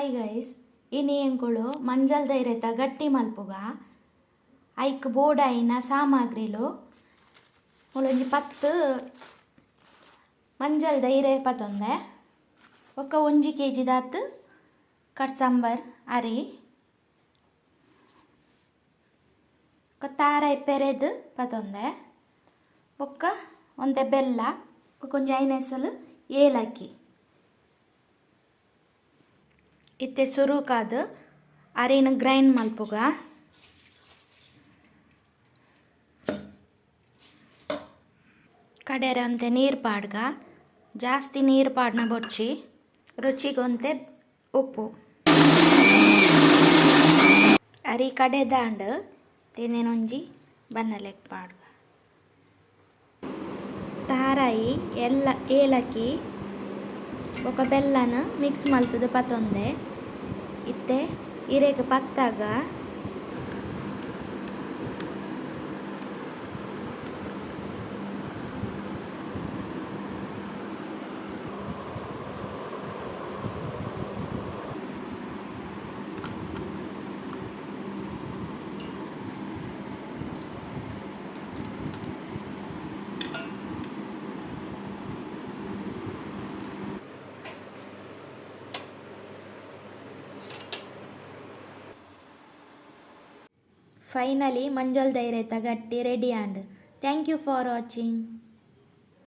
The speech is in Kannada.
ಹಾಯ್ ಗೈಸ್ ಇನಿ ಎಂಕುಲು ಮಂಜಲ್ ಧೈರ್ಯತ ಗಟ್ಟಿ ಮಲ್ಪುಗ. ಐಕ್ ಬೋಡಾಯಿನ ಸಾಮಗ್ರಿಲು. ಮುಳೊಂಜಿ ಪತ್ತು ಮಂಜಲ್ ಧೈರ್ಯ ಪತ್ತೊಂದೆ ಒಕ್ಕ ಒಂಜಿ ಕೆ ಜಿ ದಾತ್ ಕಟ್ಸಂಬರ್ ಅರಿ. ಒಕ್ಕ ತಾರ ಎಪ್ಪೆರೆದು ಪತ್ತೊಂದೆ ಒಕ್ಕ ಒಂದೆ ಬೆಲ್ಲ ಒಂಜಿ ಐನೆಸಲು ಏಲಕ್ಕಿ. ಇತ್ತೆ ಸುರುಕಾದ್ ಅರೇನ ಗ್ರೈಂಡ್ ಮಲ್ಪುಗ ಕಡೆರಂತೆ ಒಂತೆ ನೀರು ಪಾಡ್ಗ, ಜಾಸ್ತಿ ನೀರು ಪಾಡ್ನ ಬೊಚ್ಚಿ, ರುಚಿಗೊಂತೆ ಉಪ್ಪು. ಅರಿ ಕಡೆ ದಾಂಡ್ ತಿಂದೇನೊಂಜಿ ಬನ್ನಲೆಕ್ ಪಾಡ್ಗ. ತಾರಾಯಿ ಎಲ್ಲ ಏಲಕ್ಕಿ, ಒಕ ಬೆಲ್ಲನ ಮಿಕ್ಸ್ ಮಲ್ತದ 이때 이래그 빠따가 ಫೈನಲಿ ಮಂಜಲ್ ಧೈರ್ಯ ತಗಟ್ಟಿ ready and thank you for watching